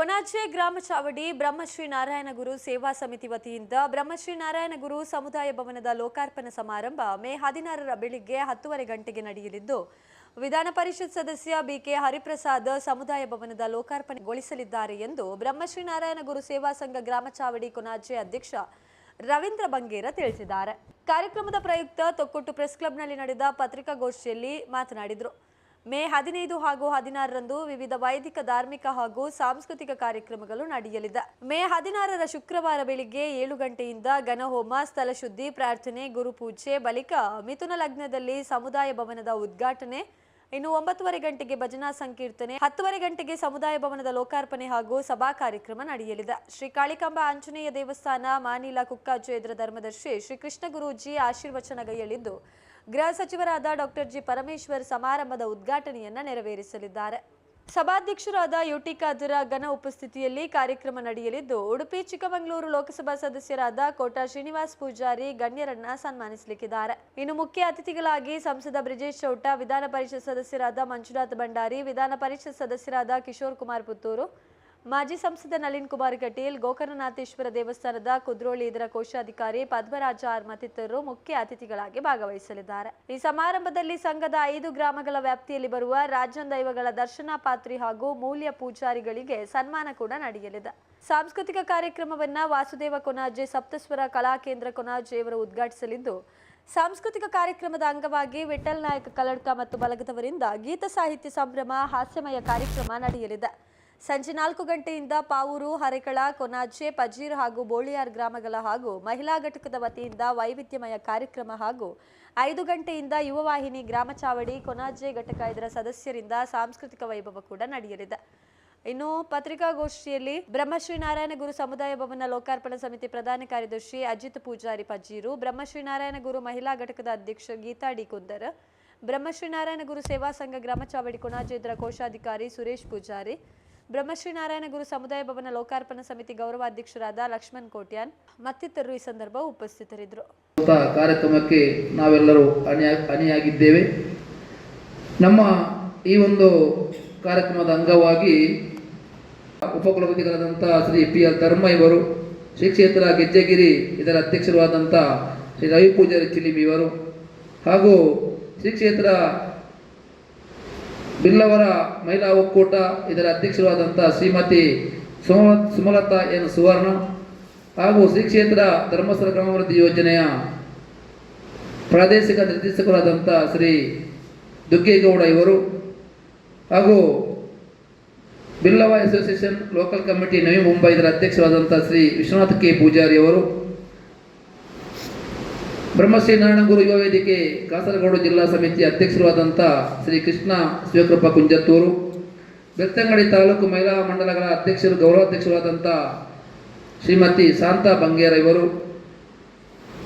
ಕೊನಾಚೆ ಗ್ರಾಮ ಚಾವಡಿ ಬ್ರಹ್ಮಶ್ರೀ ನಾರಾಯಣ ಗುರು ಸೇವಾ ಸಮಿತಿ ವತಿಯಿಂದ ಬ್ರಹ್ಮಶ್ರೀ ನಾರಾಯಣ ಗುರು ಸಮುದಾಯ ಭವನದ ಲೋಕಾರ್ಪಣೆ ಸಮಾರಂಭ ಮೇ ಹದಿನಾರರ ಬೆಳಿಗ್ಗೆ ಹತ್ತುವರೆ ಗಂಟೆಗೆ ನಡೆಯಲಿದ್ದು, ವಿಧಾನ ಪರಿಷತ್ ಸದಸ್ಯ ಬಿಕೆ ಹರಿಪ್ರಸಾದ್ ಸಮುದಾಯ ಭವನದ ಲೋಕಾರ್ಪಣೆಗೊಳಿಸಲಿದ್ದಾರೆ ಎಂದು ಬ್ರಹ್ಮಶ್ರೀ ನಾರಾಯಣ ಗುರು ಸೇವಾ ಸಂಘ ಗ್ರಾಮ ಚಾವಡಿ ಕೊನಾಚೆ ಅಧ್ಯಕ್ಷ ರವೀಂದ್ರ ಬಂಗೇರ ತಿಳಿಸಿದ್ದಾರೆ. ಕಾರ್ಯಕ್ರಮದ ಪ್ರಯುಕ್ತ ತೊಕ್ಕೊಟ್ಟು ಪ್ರೆಸ್ ಕ್ಲಬ್ನಲ್ಲಿ ನಡೆದ ಪತ್ರಿಕಾಗೋಷ್ಠಿಯಲ್ಲಿ ಮಾತನಾಡಿದರು. ಮೇ ಹದಿನೈದು ಹಾಗೂ ಹದಿನಾರರಂದು ವಿವಿಧ ವೈದಿಕ, ಧಾರ್ಮಿಕ ಹಾಗೂ ಸಾಂಸ್ಕೃತಿಕ ಕಾರ್ಯಕ್ರಮಗಳು ನಡೆಯಲಿದೆ. ಮೇ ಹದಿನಾರರ ಶುಕ್ರವಾರ ಬೆಳಿಗ್ಗೆ ಏಳು ಗಂಟೆಯಿಂದ ಘನಹೋಮ ಸ್ಥಳಶುದ್ಧಿ ಪ್ರಾರ್ಥನೆ, ಗುರುಪೂಜೆ, ಬಳಿಕ ಮಿಥುನ ಲಗ್ನದಲ್ಲಿ ಸಮುದಾಯ ಭವನದ ಉದ್ಘಾಟನೆ, ಇನ್ನು ಒಂಬತ್ತುವರೆ ಗಂಟೆಗೆ ಭಜನಾ ಸಂಕೀರ್ತನೆ, ಹತ್ತುವರೆ ಗಂಟೆಗೆ ಸಮುದಾಯ ಭವನದ ಲೋಕಾರ್ಪಣೆ ಹಾಗೂ ಸಭಾ ಕಾರ್ಯಕ್ರಮ ನಡೆಯಲಿದೆ. ಶ್ರೀ ಕಾಳಿಕಾಂಬ ಆಂಜನೇಯ ದೇವಸ್ಥಾನ, ಮಾನಿಲ ಎದುರ ಧರ್ಮದರ್ಶಿ ಶ್ರೀ ಕೃಷ್ಣ ಗುರೂಜಿ ಆಶೀರ್ವಚನಗೈಯಲಿದ್ದು ಗೃಹ ಸಚಿವರಾದ ಡಾಕ್ಟರ್ ಜಿ ಪರಮೇಶ್ವರ್ ಸಮಾರಂಭದ ಉದ್ಘಾಟನೆಯನ್ನ ನೆರವೇರಿಸಲಿದ್ದಾರೆ. ಸಭಾಧ್ಯಕ್ಷರಾದ ಯುಟಿ ಖಾದರ ಘನ ಉಪಸ್ಥಿತಿಯಲ್ಲಿ ಕಾರ್ಯಕ್ರಮ ನಡೆಯಲಿದ್ದು, ಉಡುಪಿ, ಚಿಕ್ಕಮಗಳೂರು ಲೋಕಸಭಾ ಸದಸ್ಯರಾದ ಕೋಟಾ ಶ್ರೀನಿವಾಸ್ ಪೂಜಾರಿ ಗಣ್ಯರನ್ನ ಸನ್ಮಾನಿಸಲಿಕ್ಕಿದ್ದಾರೆ. ಇನ್ನು ಮುಖ್ಯ ಅತಿಥಿಗಳಾಗಿ ಸಂಸದ ಬ್ರಿಜೇಶ್ ಚೌಟ, ವಿಧಾನ ಪರಿಷತ್ ಸದಸ್ಯರಾದ ಮಂಜುನಾಥ್ ಭಂಡಾರಿ, ವಿಧಾನ ಪರಿಷತ್ ಸದಸ್ಯರಾದ ಕಿಶೋರ್ ಕುಮಾರ್ ಪುತ್ತೂರು ಮಾಜಿ ಸಂಸದ ನಳಿನ್ ಕುಮಾರ್ ಕಟೀಲ್ ಗೋಕರ್ಣನಾಥೇಶ್ವರ ದೇವಸ್ಥಾನದ ಕುದ್ರೋಳಿ ಇದರ ಕೋಶಾಧಿಕಾರಿ ಪದ್ಮರಾಜ ಆರ್ ಮತ್ತಿತರರು ಮುಖ್ಯ ಅತಿಥಿಗಳಾಗಿ ಭಾಗವಹಿಸಲಿದ್ದಾರೆ. ಈ ಸಮಾರಂಭದಲ್ಲಿ ಸಂಘದ ಐದು ಗ್ರಾಮಗಳ ವ್ಯಾಪ್ತಿಯಲ್ಲಿ ಬರುವ ರಾಜ್ಯ ದೈವಗಳ ದರ್ಶನ ಪಾತ್ರಿ ಹಾಗೂ ಮೂಲ್ಯ ಪೂಜಾರಿಗಳಿಗೆ ಸನ್ಮಾನ ಕೂಡ ನಡೆಯಲಿದೆ. ಸಾಂಸ್ಕೃತಿಕ ಕಾರ್ಯಕ್ರಮವನ್ನ ವಾಸುದೇವ ಕೊನಾಜೆ, ಸಪ್ತಸ್ವರ ಕಲಾ ಕೇಂದ್ರ ಕೊನಾಜೆ ಉದ್ಘಾಟಿಸಲಿದ್ದು, ಸಾಂಸ್ಕೃತಿಕ ಕಾರ್ಯಕ್ರಮದ ಅಂಗವಾಗಿ ವಿಠಲ್ ನಾಯಕ್ ಕಲಡ್ಕ ಮತ್ತು ಬಲಗದವರಿಂದ ಗೀತ ಸಾಹಿತ್ಯ ಸಂಭ್ರಮ, ಹಾಸ್ಯಮಯ ಕಾರ್ಯಕ್ರಮ ನಡೆಯಲಿದೆ. ಸಂಜೆ ನಾಲ್ಕು ಗಂಟೆಯಿಂದ ಪಾವೂರು, ಹರೆಕಳ, ಕೊನಾಜೆ, ಪಜೀರ್ ಹಾಗೂ ಬೋಳಿಯಾರ್ ಗ್ರಾಮಗಳ ಹಾಗೂ ಮಹಿಳಾ ಘಟಕದ ವತಿಯಿಂದ ವೈವಿಧ್ಯಮಯ ಕಾರ್ಯಕ್ರಮ ಹಾಗೂ ಐದು ಗಂಟೆಯಿಂದ ಯುವವಾಹಿನಿ ಗ್ರಾಮ ಚಾವಡಿ, ಕೊನಾಜೆ ಘಟಕ ಇದರ ಸದಸ್ಯರಿಂದ ಸಾಂಸ್ಕೃತಿಕ ವೈಭವ ಕೂಡ ನಡೆಯಲಿದೆ. ಇನ್ನು ಪತ್ರಿಕಾಗೋಷ್ಠಿಯಲ್ಲಿ ಬ್ರಹ್ಮಶ್ರೀ ನಾರಾಯಣ ಗುರು ಸಮುದಾಯ ಭವನ ಲೋಕಾರ್ಪಣಾ ಸಮಿತಿ ಪ್ರಧಾನ ಕಾರ್ಯದರ್ಶಿ ಅಜಿತ್ ಪೂಜಾರಿ ಪಜೀರು ಬ್ರಹ್ಮಶ್ರೀ ನಾರಾಯಣ ಗುರು ಮಹಿಳಾ ಘಟಕದ ಅಧ್ಯಕ್ಷ ಗೀತಾ ಡಿ ಕುಂದರ್ ಬ್ರಹ್ಮಶ್ರೀ ನಾರಾಯಣ ಗುರು ಸೇವಾ ಸಂಘ ಗ್ರಾಮ ಚಾವಡಿ ಕೊಣಾಜೇದ್ರ ಕೋಶಾಧಿಕಾರಿ ಸುರೇಶ್ ಪೂಜಾರಿ ಬ್ರಹ್ಮಶ್ರೀ ನಾರಾಯಣ ಗುರು ಸಮುದಾಯ ಭವನ ಲೋಕಾರ್ಪಣಾ ಸಮಿತಿ ಗೌರವಾಧ್ಯಕ್ಷರಾದ ಲಕ್ಷ್ಮಣ್ ಕೋಟ್ಯಾನ್ ಮತ್ತಿತರರು ಈ ಸಂದರ್ಭ ಉಪಸ್ಥಿತರಿದ್ದರು. ಕಾರ್ಯಕ್ರಮಕ್ಕೆ ನಾವೆಲ್ಲರೂ ಅಣಿಯ ಅಣಿಯಾಗಿದ್ದೇವೆ ನಮ್ಮ ಈ ಒಂದು ಕಾರ್ಯಕ್ರಮದ ಅಂಗವಾಗಿ ಉಪಕುಲಪತಿಗಳಾದಂಥ ಶ್ರೀ ಪಿ ಎಲ್ ಧರ್ಮ ಇವರು, ಶ್ರೀ ಕ್ಷೇತ್ರ ಗೆಜ್ಜೆಗಿರಿ ಇದರ ಅಧ್ಯಕ್ಷರಾದಂಥ ಶ್ರೀ ರವಿ ಪೂಜಾರಿ ಚಿಲಿಮಿ ಇವರು ಹಾಗೂ ಶ್ರೀ ಕ್ಷೇತ್ರ ಬಿಲ್ಲವರ ಮಹಿಳಾ ಒಕ್ಕೂಟ ಇದರ ಅಧ್ಯಕ್ಷರಾದಂಥ ಶ್ರೀಮತಿ ಸುಮ ಸುಮಲತಾ ಎನ್ ಸುವರ್ಣ ಹಾಗೂ ಶ್ರೀ ಕ್ಷೇತ್ರ ಧರ್ಮಸ್ಥಳ ಗ್ರಾಮಾಭಿವೃದ್ಧಿ ಯೋಜನೆಯ ಪ್ರಾದೇಶಿಕ ನಿರ್ದೇಶಕರಾದಂಥ ಶ್ರೀ ದುಗ್ಗೇಗೌಡ ಇವರು ಹಾಗೂ Billava association local committee Navi Mumbai ಇದರ ಅಧ್ಯಕ್ಷರಾದಂಥ ಶ್ರೀ ವಿಶ್ವನಾಥ್ ಕೆ. ಪೂಜಾರಿ ಅವರು ಬ್ರಹ್ಮಶ್ರೀ ನಾರಾಯಣ ಗುರು ಯುವ ವೇದಿಕೆ ಕಾಸರಗೋಡು ಜಿಲ್ಲಾ ಸಮಿತಿ ಅಧ್ಯಕ್ಷರಾದಂಥ ಶ್ರೀ ಕೃಷ್ಣ ಶಿವಕೃಪ ಕುಂಜತ್ತೂರು ಬೆತ್ತಂಗಡಿ ತಾಲೂಕು ಮಹಿಳಾ ಮಂಡಲಗಳ ಅಧ್ಯಕ್ಷರು ಗೌರವಾಧ್ಯಕ್ಷರಾದಂಥ ಶ್ರೀಮತಿ ಶಾಂತಾ ಬಂಗೇರ ಇವರು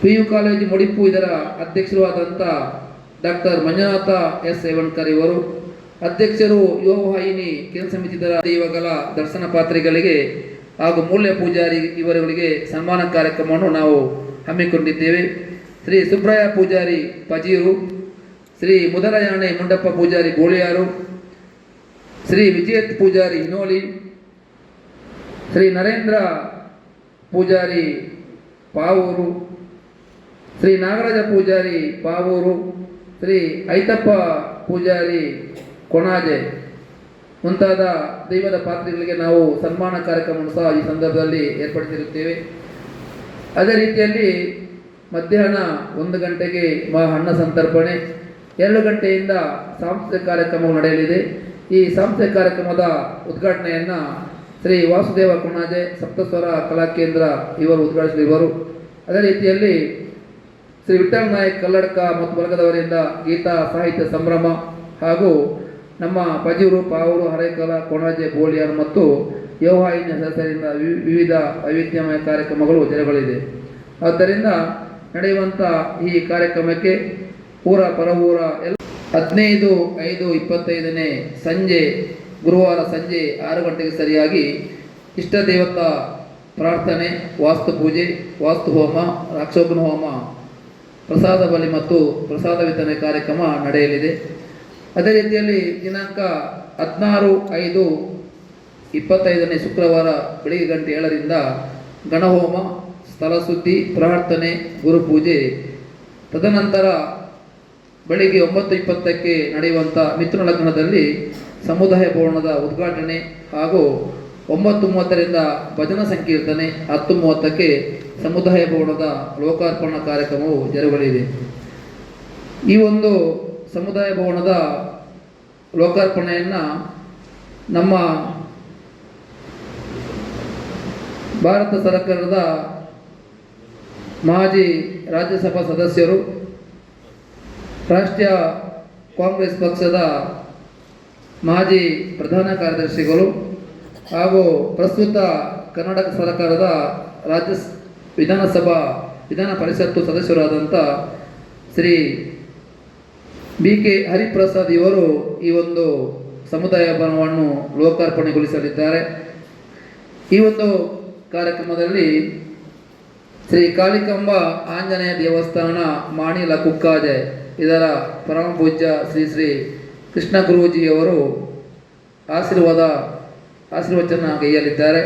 ಪಿ ಯು ಕಾಲೇಜು ಮುಡಿಪು ಇದರ ಅಧ್ಯಕ್ಷರಾದಂಥ ಡಾಕ್ಟರ್ ಮಂಜುನಾಥ ಎಸ್ ರೇವಣ್ಕರ್ ಇವರು, ಅಧ್ಯಕ್ಷರು ಯುವ ವಾಹಿನಿ ಕೇಂದ್ರ ಸಮಿತಿ ಇದರ ದೈವಗಳ ದರ್ಶನ ಪಾತ್ರಿಗಳಿಗೆ ಹಾಗೂ ಮೂಲ್ಯ ಪೂಜಾರಿ ಇವರುಗಳಿಗೆ ಸನ್ಮಾನ ಕಾರ್ಯಕ್ರಮವನ್ನು ನಾವು ಹಮ್ಮಿಕೊಂಡಿದ್ದೇವೆ. ಶ್ರೀ ಸುಬ್ರಯ್ಯ ಪೂಜಾರಿ ಪಜೀರು, ಶ್ರೀ ಮುದರಯಾಣೆ ಮುಂಡಪ್ಪ ಪೂಜಾರಿ ಗೋಳಿಯಾರು, ಶ್ರೀ ವಿಜಯತ್ ಪೂಜಾರಿ ಹಿನೋಲಿ, ಶ್ರೀ ನರೇಂದ್ರ ಪೂಜಾರಿ ಪಾವೂರು, ಶ್ರೀ ನಾಗರಾಜ ಪೂಜಾರಿ ಪಾವೂರು, ಶ್ರೀ ಐತಪ್ಪ ಪೂಜಾರಿ ಕೊಣಾಜೆ ಮುಂತಾದ ದೈವದ ಪಾತ್ರೆಗಳಿಗೆ ನಾವು ಸನ್ಮಾನ ಕಾರ್ಯಕ್ರಮವನ್ನು ಸಹ ಈ ಸಂದರ್ಭದಲ್ಲಿ ಏರ್ಪಡಿಸಿರುತ್ತೇವೆ. ಅದೇ ರೀತಿಯಲ್ಲಿ ಮಧ್ಯಾಹ್ನ ಒಂದು ಗಂಟೆಗೆ ಅನ್ನ ಸಂತರ್ಪಣೆ, ಎರಡು ಗಂಟೆಯಿಂದ ಸಾಂಸ್ಕೃತಿಕ ಕಾರ್ಯಕ್ರಮವು ನಡೆಯಲಿದೆ. ಈ ಸಾಂಸ್ಕೃತಿಕ ಕಾರ್ಯಕ್ರಮದ ಉದ್ಘಾಟನೆಯನ್ನು ಶ್ರೀ ವಾಸುದೇವ ಕೊಣಾಜೆ ಸಪ್ತಸ್ವರ ಕಲಾ ಕೇಂದ್ರ ಇವರು ಉದ್ಘಾಟಿಸಲಿರುವರು ಅದೇ ರೀತಿಯಲ್ಲಿ ಶ್ರೀ ವಿಠಲ್ ನಾಯಕ್ ಕಲ್ಲಡ್ಕ ಮತ್ತು ವರ್ಗದವರಿಂದ ಗೀತಾ ಸಾಹಿತ್ಯ ಸಂಭ್ರಮ ಹಾಗೂ ನಮ್ಮ ಪಜೂರು, ಪಾವೂರು, ಹರೇಕಲ, ಕೊಣಾಜೆ, ಬೋಳಿಯರ್ ಮತ್ತು ಯೋಹಾಯಿನ ಸದಸ್ಯರಿಂದ ವಿವಿಧ ವೈವಿಧ್ಯಮಯ ಕಾರ್ಯಕ್ರಮಗಳು ಜರುಗಲಿದೆ. ಆದ್ದರಿಂದ ನಡೆಯುವಂಥ ಈ ಕಾರ್ಯಕ್ರಮಕ್ಕೆ ಊರ ಪರವೂರ ಎಲ್ಲ ಹದಿನೈದು, ಐದು, ಇಪ್ಪತ್ತೈದನೇ ಸಂಜೆ, ಗುರುವಾರ ಸಂಜೆ ಆರು ಗಂಟೆಗೆ ಸರಿಯಾಗಿ ಇಷ್ಟ ದೇವತಾ ಪ್ರಾರ್ಥನೆ, ವಾಸ್ತು ಪೂಜೆ, ವಾಸ್ತು ಹೋಮ, ರಾಕ್ಷೋಪನ ಹೋಮ, ಪ್ರಸಾದ ಬಲಿ ಮತ್ತು ಪ್ರಸಾದ ವಿತರಣೆ ಕಾರ್ಯಕ್ರಮ ನಡೆಯಲಿದೆ. ಅದೇ ರೀತಿಯಲ್ಲಿ ದಿನಾಂಕ ಹದಿನಾರು, ಐದು, ಇಪ್ಪತ್ತೈದನೇ ಶುಕ್ರವಾರ ಬೆಳಿಗ್ಗೆ ಗಂಟೆ ಏಳರಿಂದ ಗಣಹೋಮ ಸ್ಥಳ ಸುದ್ದಿ ಪ್ರಾರ್ಥನೆ, ಗುರುಪೂಜೆ. ತದನಂತರ ಬೆಳಿಗ್ಗೆ ಒಂಬತ್ತು ಇಪ್ಪತ್ತಕ್ಕೆ ನಡೆಯುವಂಥ ಮಿಥುನ ಲಗ್ನದಲ್ಲಿ ಸಮುದಾಯ ಭವನದ ಉದ್ಘಾಟನೆ ಹಾಗೂ ಒಂಬತ್ತು ಮೂವತ್ತರಿಂದ ಭಜನಾ ಸಂಕೀರ್ತನೆ ಹತ್ತು ಮೂವತ್ತಕ್ಕೆ ಸಮುದಾಯ ಭವನದ ಲೋಕಾರ್ಪಣಾ ಕಾರ್ಯಕ್ರಮವು ಜರುಗಲಿದೆ. ಈ ಒಂದು ಸಮುದಾಯ ಭವನದ ಲೋಕಾರ್ಪಣೆಯನ್ನು ನಮ್ಮ ಭಾರತ ಸರ್ಕಾರದ ಮಾಜಿ ರಾಜ್ಯಸಭಾ ಸದಸ್ಯರು, ರಾಷ್ಟ್ರೀಯ ಕಾಂಗ್ರೆಸ್ ಪಕ್ಷದ ಮಾಜಿ ಪ್ರಧಾನ ಕಾರ್ಯದರ್ಶಿಗಳು ಹಾಗೂ ಪ್ರಸ್ತುತ ಕರ್ನಾಟಕ ಸರ್ಕಾರದ ರಾಜ್ಯ ವಿಧಾನಸಭಾ, ವಿಧಾನ ಪರಿಷತ್ತು ಸದಸ್ಯರಾದಂಥ ಶ್ರೀ ಬಿ ಕೆ ಹರಿಪ್ರಸಾದ್ ಇವರು ಈ ಒಂದು ಸಮುದಾಯ ಭವನವನ್ನು ಲೋಕಾರ್ಪಣೆಗೊಳಿಸಲಿದ್ದಾರೆ. ಈ ಒಂದು ಕಾರ್ಯಕ್ರಮದಲ್ಲಿ ಶ್ರೀ ಕಾಳಿಕಂಬ ಆಂಜನೇಯ ದೇವಸ್ಥಾನ ಮಾಣಿಲ ಕುಕ್ಕಾಜೆ, ಇದರ ಪರಮ ಪೂಜ್ಯ ಶ್ರೀ ಶ್ರೀ ಕೃಷ್ಣ ಗುರೂಜಿಯವರು ಆಶೀರ್ವಾದ, ಆಶೀರ್ವಚನ ಕೈಯಲ್ಲಿದ್ದಾರೆ.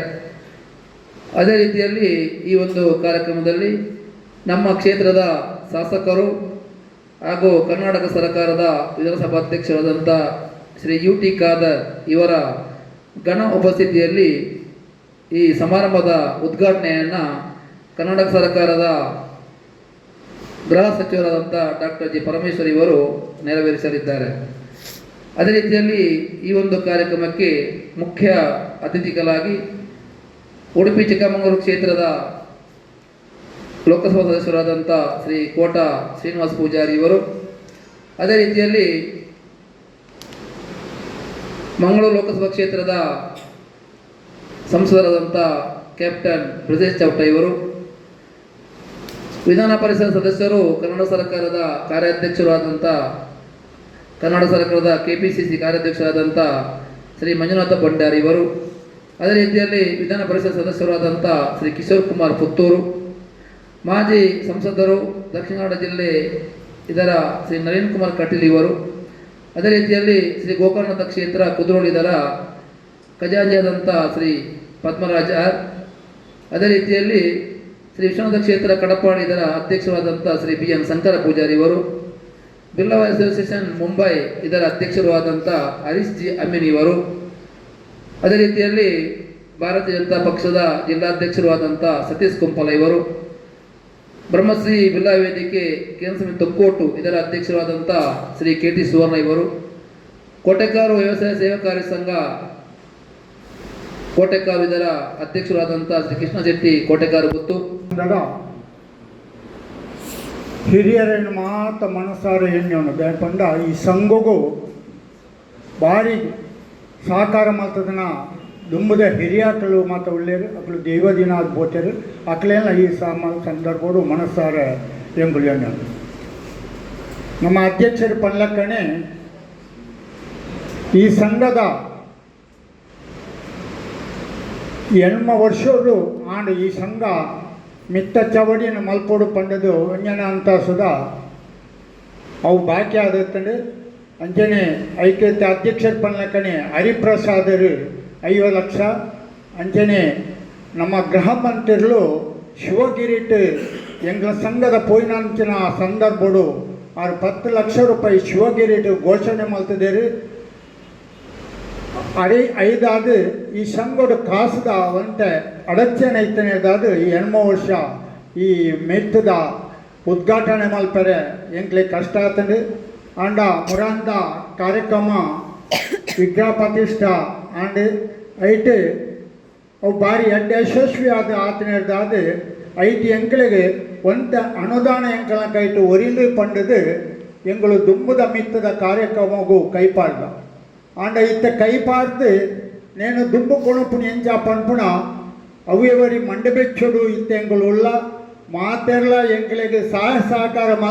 ಅದೇ ರೀತಿಯಲ್ಲಿ ಈ ಒಂದು ಕಾರ್ಯಕ್ರಮದಲ್ಲಿ ನಮ್ಮ ಕ್ಷೇತ್ರದ ಶಾಸಕರು ಹಾಗೂ ಕರ್ನಾಟಕ ಸರ್ಕಾರದ ವಿಧಾನಸಭಾಧ್ಯಕ್ಷರಾದಂಥ ಶ್ರೀ ಯು ಟಿ ಖಾದರ್ ಇವರ ಗಣ ಉಪಸ್ಥಿತಿಯಲ್ಲಿ ಈ ಸಮಾರಂಭದ ಉದ್ಘಾಟನೆಯನ್ನು ಕರ್ನಾಟಕ ಸರ್ಕಾರದ ಗೃಹ ಸಚಿವರಾದಂಥ ಡಾಕ್ಟರ್ ಜಿ ಪರಮೇಶ್ವರ್ ಇವರು ನೆರವೇರಿಸಲಿದ್ದಾರೆ. ಅದೇ ರೀತಿಯಲ್ಲಿ ಈ ಒಂದು ಕಾರ್ಯಕ್ರಮಕ್ಕೆ ಮುಖ್ಯ ಅತಿಥಿಗಳಾಗಿ ಉಡುಪಿ ಚಿಕ್ಕಮಗಳೂರು ಕ್ಷೇತ್ರದ ಲೋಕಸಭಾ ಸದಸ್ಯರಾದಂಥ ಶ್ರೀ ಕೋಟ ಶ್ರೀನಿವಾಸ ಪೂಜಾರಿ ಇವರು. ಅದೇ ರೀತಿಯಲ್ಲಿ ಮಂಗಳೂರು ಲೋಕಸಭಾ ಕ್ಷೇತ್ರದ ಸಂಸದರಾದಂಥ ಕ್ಯಾಪ್ಟನ್ ಬ್ರಿಜೇಶ್ ಚೌಟ ಇವರು. ವಿಧಾನ ಪರಿಷತ್ ಸದಸ್ಯರು ಕನ್ನಡ ಸರ್ಕಾರದ ಕಾರ್ಯಾಧ್ಯಕ್ಷರಾದಂಥ ಕನ್ನಡ ಸರ್ಕಾರದ ಕೆ ಪಿ ಸಿ ಸಿ ಕಾರ್ಯಾಧ್ಯಕ್ಷರಾದಂಥ ಶ್ರೀ ಮಂಜುನಾಥ ಭಂಡಾರಿ ಇವರು. ಅದೇ ರೀತಿಯಲ್ಲಿ ವಿಧಾನ ಪರಿಷತ್ ಸದಸ್ಯರಾದಂಥ ಶ್ರೀ ಕಿಶೋರ್ ಕುಮಾರ್ ಪುತ್ತೂರು. ಮಾಜಿ ಸಂಸದರು ದಕ್ಷಿಣ ಕನ್ನಡ ಜಿಲ್ಲೆ ಇದರ ಶ್ರೀ ನಳಿನ್ ಕುಮಾರ್ ಕಟೀಲ್ ಇವರು. ಅದೇ ರೀತಿಯಲ್ಲಿ ಶ್ರೀ ಗೋಕರ್ಣದ ಕ್ಷೇತ್ರ ಕುದ್ರೋಳಿ ಇದರ ಖಜಾಜಿಯಾದಂಥ ಶ್ರೀ ಪದ್ಮರಾಜ ಅದೇ ರೀತಿಯಲ್ಲಿ ಶ್ರೀ ವಿಶ್ವನಾಥ ಕ್ಷೇತ್ರ ಕಡಪಾಡಿ ಇದರ ಅಧ್ಯಕ್ಷರಾದಂಥ ಶ್ರೀ ಬಿ ಎನ್ ಶಂಕರ ಪೂಜಾರಿ ಇವರು. ಬಿರ್ಲಾ ಅಸೋಸಿಯೇಷನ್ ಮುಂಬೈ ಇದರ ಅಧ್ಯಕ್ಷರು ಆದಂಥ ಹರೀಶ್ ಜಿ ಅಮಿನ್ ಇವರು. ಅದೇ ರೀತಿಯಲ್ಲಿ ಭಾರತೀಯ ಜನತಾ ಪಕ್ಷದ ಜಿಲ್ಲಾಧ್ಯಕ್ಷರು ಆದಂಥ ಸತೀಶ್ ಕುಂಪಲ ಇವರು. ಬ್ರಹ್ಮಶ್ರೀ ಬಿಲ್ಲಾ ವೇದಿಕೆ ಕೇಂದ್ರ ಸಮಿತಿ ತೊಕ್ಕೋಟು ಇದರ ಅಧ್ಯಕ್ಷರಾದಂಥ ಶ್ರೀ ಕೆ ಟಿ ಸುವರ್ಣ ಇವರು. ಕೋಟೆಕಾರು ವ್ಯವಸಾಯ ಸೇವಾಕಾರಿ ಸಂಘ ಕೋಟೆಕಾರು ಇದರ ಅಧ್ಯಕ್ಷರಾದಂಥ ಶ್ರೀ ಕೃಷ್ಣ ಶೆಟ್ಟಿ ಕೋಟೆಕಾರು ಗುತ್ತು. ಅಂದಾಗ ಹಿರಿಯರನ್ನು ಮಾತ್ರ ಮನಸ್ಸಾರ ಎಣ್ಣೆಯನ್ನು ಬೇಪಂಡ ಈ ಸಂಘಗೂ ಭಾರಿ ಸಹಕಾರ ಮಾತದನ್ನ ದುಂಬದ ಹಿರಿಯಾಕಳು ಮಾತ ಒಳ್ಳೆಯರು ಅಕ್ಕಳು ದೈವ ದಿನ ಅದು ಬೋತರು ಅಕ್ಕಳೆಲ್ಲ ಈ ಸಾಮ ಸಂದರ್ಭಗಳು ಮನಸ್ಸಾರ ನಮ್ಮ ಅಧ್ಯಕ್ಷರು ಪಲ್ಲಕ್ಕಣೆ ಈ ಸಂಘದ ಎಣ್ಮ ವರ್ಷವರು ಆಂಡ ಈ ಸಂಘ ಮಿತ್ತ ಚವಡಿನ ಮಲ್ಪೋಡು ಪಂಡದು ಅಂಜನ ಅಂತ ಸುಧಾ ಅವು ಬಾಕಿ ಆದತ್ತಂಡು. ಅಂಜನೆ ಐಕ್ಯತೆ ಅಧ್ಯಕ್ಷರ ಪನ್ಲಕ್ಕನೆ ಹರಿಪ್ರಸಾದರು ಐವ ಲಕ್ಷ. ಅಂಜನೆ ನಮ್ಮ ಗೃಹ ಮಂತ್ರಿಗಳು ಶಿವಗಿರಿಟ್ ಎಂಗ್ಲ ಸಂಘದ ಪೋಯಿನಂಚಿನ ಸಂದರ್ಭಡು ಆರು ಪತ್ತು ಲಕ್ಷ ರೂಪಾಯಿ ಶಿವಗಿರಿಟ್ ಘೋಷಣೆ ಮಲ್ತಿದ್ದೇರು ಅಡಿ ஐதாவது ಈ ಸಂಘಡು ಕಾಸದ ಒಂಟೆ ಅಡಚಣೆ ಐತನೇದಾದು ಈ ಹೆಣ್ಮ ವರ್ಷ, ಈ ಮೆತ್ತದ ಉದ್ಘಾಟನೆ ಮಲ್ಪರೆ ಎಂಕ್ಲೆ ಕಷ್ಟ ಆತಂಡು. ಆಂಡ ಮುರಾಂದ ಕಾರ್ಯಕ್ರಮ, ವಿಗ್ರಹ ಪ್ರತಿಷ್ಠಾ ಆಂಡ್. ಐಟ್, ಅವು ಭಾರಿ ಎಡ್ಡ ಯಶಸ್ವಿ ಆದ ಆತನೇದಾದ ಐಟಿ ಎಂಕ್ಲೆಗೆ ಒಂಟ ಅನುದಾನ ಎಂಕಲ ಕೈಟು ಒರಿಲು ಪಂಡದು, ಎಂಗಳು ದುಂಬುದ ಮಿತ್ತದ ಕಾರ್ಯಕ್ರಮಗೂ ಕೈಪಾಡ್ದ. ಆಂಡ ಇತ್ತ ಕೈ ಪಾರ್ದು ನೇನು ದುಂಬು ಕೊಣುಪುನಿ ಎಂಚ ಪನ್ಪುಣ ಅವ್ಯವರಿ ಮಂಡಬೆಚ್ಚುಡು ಇತ್ತೆಂಗುಳುಳ್ಳ ಮಾತೆರ್ಲ ಎಂಗಳಿಗೆ ಸಹಾಯ ಸಹಕಾರ